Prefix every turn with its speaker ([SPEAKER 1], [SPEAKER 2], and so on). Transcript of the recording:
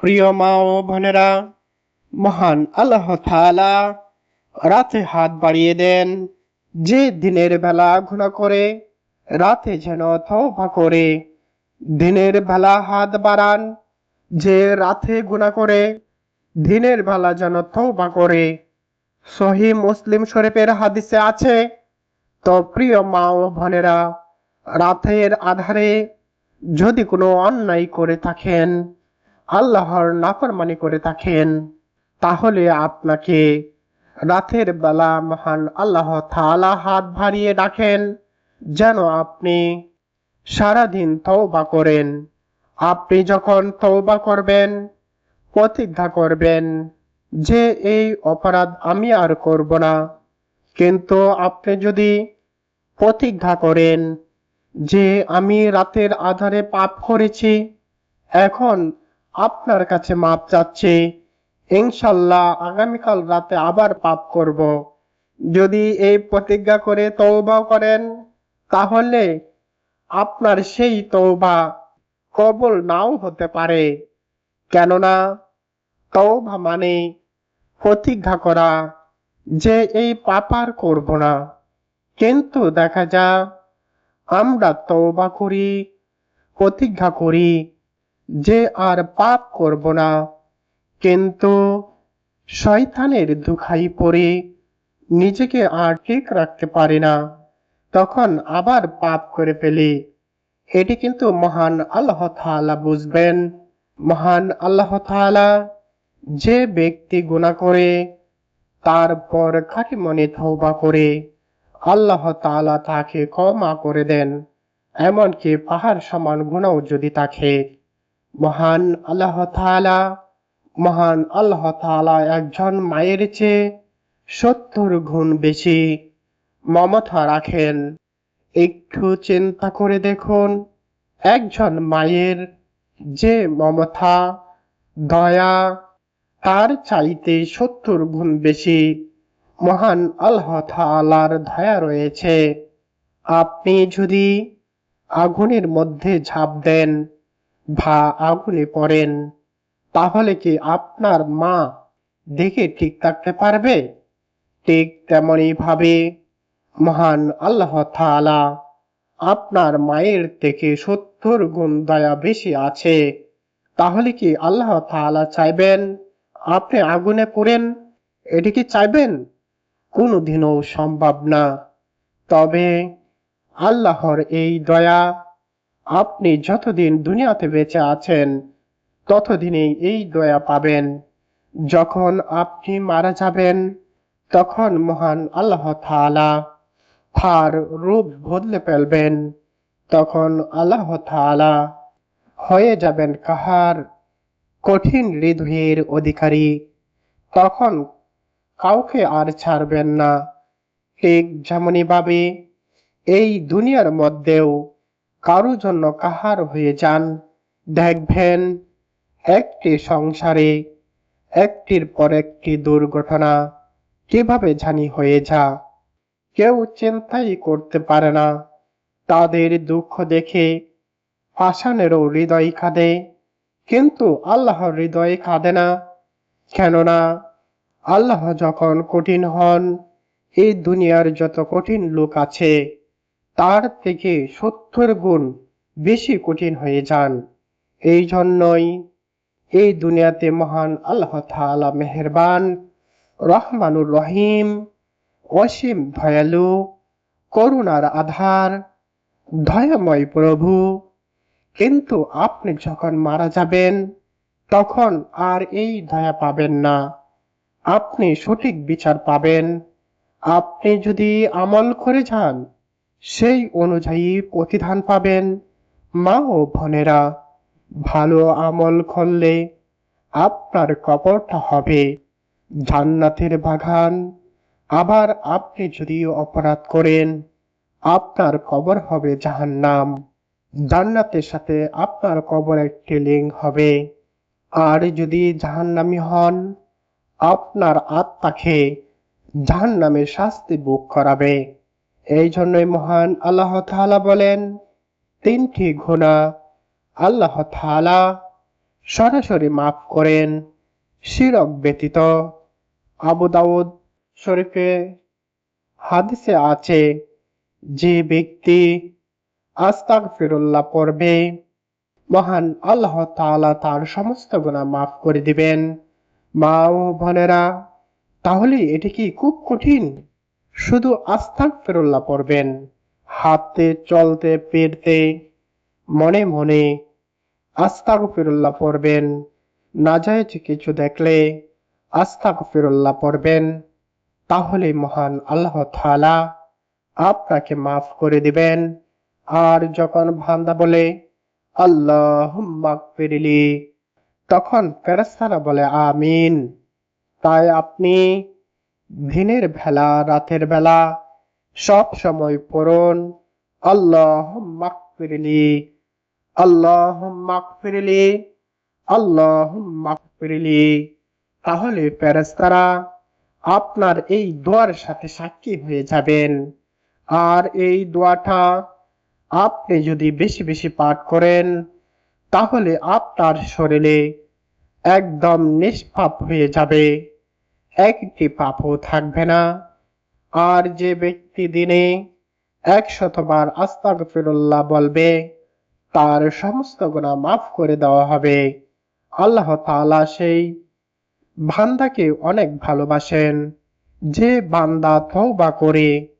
[SPEAKER 1] প্রিয় মা ও বোনেরা, মহান আল্লাহ তাআলা রাতে হাত বাড়িয়ে দেন, যে দিনের বেলা গুণা করে, রাতে যেন তওবা করে। দিনের বেলা হাত বাড়ান, যে রাতে গুণা করে, দিনের বেলা যেন তওবা করে। সহি মুসলিম শরীফের হাদিসে আছে, তো প্রিয় মা ও বোনেরা, রাতের আধারে যদি কোনো অন্যায় করে থাকেন আল্লাহর নাফরমানি করে থাকেন। তাহলে আপনাকে রাতের বেলা মহান আল্লাহ তাআলা হাত ভারিয়ে ডাকেন, যেন আপনি সারাদিন তওবা করেন। আপনি যখন তওবা করবেন, প্রতিজ্ঞা করবেন যে, এই অপরাধ আমি আর করব না। কিন্তু আপনি যদি প্রতিজ্ঞা করেন যে, আমি রাতের আধারে পাপ করেছি, এখন আপনার কাছে মাপ চাচ্ছি। ইনশাল্লাহ আগামীকাল রাতে আবার পাপ করব। যদি এই প্রতিজ্ঞা করে তৌবা করেন, তাহলে আপনার সেই তওবা কবল নাও হতে পারে। কেননা তওবা মানে প্রতিজ্ঞা করা যে এই পাপ আর করব না। কিন্তু দেখা যা আমরা তৌবা করি, প্রতিজ্ঞা করি। যে আর পাপ করব না, কিন্তু শয়তানের দুখাই পড়ে নিজেকে আর ঠিক রাখতে পারি না, তখন আবার পাপ করে ফেলি। এটি কিন্তু মহান আল্লাহ তাআলা বুঝবেন। মহান আল্লাহ তাআলা যে ব্যক্তি গুনাহ করে তারপর খাঁটি মনে তওবা করে? আল্লাহ তাআলা তাকে ক্ষমা করে দেন, এমনকি পাহাড় সমান গুণাও যদি থাকে মহান আল্লাহ তাআলা, মহান আল্লাহ তাআলা একজন মায়ের চেয়ে সত্তর গুণ বেশি মমতা রাখেন। একটু চিন্তা করে দেখুন, একজন মায়ের যে মমতা, দয়া, তার চাইতে সত্তর গুণ বেশি মহান আল্লাহ তাআলার দয়া রয়েছে। আপনি যদি আগুনের মধ্যে ঝাঁপ দেন বা আগুনে পড়েন। তাহলে কি আপনার মা দেখে ঠিক থাকতে পারবে? ঠিক তেমনই ভাবে মহান আল্লাহ তাআলা আপনার মায়ের থেকে সত্তর গুণ দয়া বেশি আছে। তাহলে কি আল্লাহ তাআলা চাইবেন? আপনি আগুনে পড়েন? এটি কি চাইবেন? কোনোদিনও সম্ভব না। তবে আল্লাহর এই দয়া আপনি যতদিন দুনিয়াতে বেঁচে আছেন, ততদিনই এই দয়া পাবেন। যখন আপনি মারা যাবেন, তখন মহান আল্লাহ তাআলা তার রূপ বদলে ফেলবেন। তখন আল্লাহ তাআলা হয়ে যাবেন কাহার কঠিন হৃদয়ের অধিকারী। তখন কাউকে আর ছাড়বেন না। ঠিক যেমনইভাবে এই দুনিয়ার মধ্যেও কারও জন্য কাহার হয়ে যান? দেখবেন, একটি সংসারে একটির পর একটি দুর্ঘটনা কীভাবে জানি হয়ে যা। কেউ চিন্তাই করতে পারে না। তাদের দুঃখ দেখে পাষাণেরও হৃদয় কাঁদে। কিন্তু আল্লাহর হৃদয় কাঁদে না। কেননা, আল্লাহ যখন কঠিন হন, এই দুনিয়ার যত কঠিন লোক আছে তার থেকে সত্তর গুণ বেশি কঠিন হয়ে যান। এই জন্যই এই দুনিয়াতে মহান আল্লাহ তাআলা মেহেরবান, রহমানুর রহিম, অসীম দয়ালু, করুণার আধার, দয়াময় প্রভু। কিন্তু আপনি যখন মারা যাবেন, তখন আর এই দয়া পাবেন না। আপনি সঠিক বিচার পাবেন। আপনি যদি আমল করে যান সেই অনুযায়ী প্রতিধান পাবেন। মা ও বোনেরা, ভালো আমল করলে আপনার কবরটা হবে। জান্নাতের বাগান, আবার আপনি যদি অপরাধ করেন, আপনার কবর হবে জাহান্নাম। জান্নাতের সাথে আপনার কবর একটি লিঙ্ক হবে। আর যদি জাহান্নামি হন, আপনার আত্মাকে জাহান্নামের শাস্তি বুক করাবে। এই জন্যই মহান আল্লাহ তাআলা বলেন, তিনটি গুণা আল্লাহ তাআলা সরাসরি মাফ করেন। শিরক ব্যতীত আবু দাউদ শরীফে হাদিসে আছে, যে ব্যক্তি আস্তাক ফিরুল্লাহ পড়বে, মহান আল্লাহ তাআলা তার সমস্ত গুনাহ মাফ করে দিবেন। মা ও বোনেরা, তাহলে এটি কি খুব কঠিন? শুধু আস্তাক ফিরুল্লাহ পড়বেন। হাঁটতে, চলতে পেরতে মনে মনে আস্তাক ফিরুল্লাহ পড়বেন। নাজায়েজ কিছু দেখলে আস্তাক ফিরুল্লাহ পড়বেন। তাহলে মহান আল্লাহ তাআলা আপনাকে মাফ করে দিবেন। আর যখন ভান্দা বলে আল্লাহ ফিরিলি তখন ফেরেস্তারা বলে, আমিন। তাই আপনি দিনের বেলা, রাতের বেলা, সব সময় পড়ুন। আল্লাহ ফিরিলি আল্লাহ ফিরিলি আল্লাহ ফিরিলি তাহলে ফেরেস্তারা আপনার এই দোয়ার সাথে সাক্ষী হয়ে যাবেন। আর এই দোয়াটা আপনি যদি বেশি বেশি পাঠ করেন, তাহলে আপনার শরীরে একদম নিষ্পাপ হয়ে যাবে। একটি পাপও থাকবে না। আর যে ব্যক্তি দিনে একশতবার আস্তাক ফিরুল্লাহ বলবে, তার সমস্ত গুণা মাফ করে দেওয়া হবে। আল্লাহ তালা সেই বান্দাকে অনেক ভালোবাসেন। যে বান্দা তওবা করে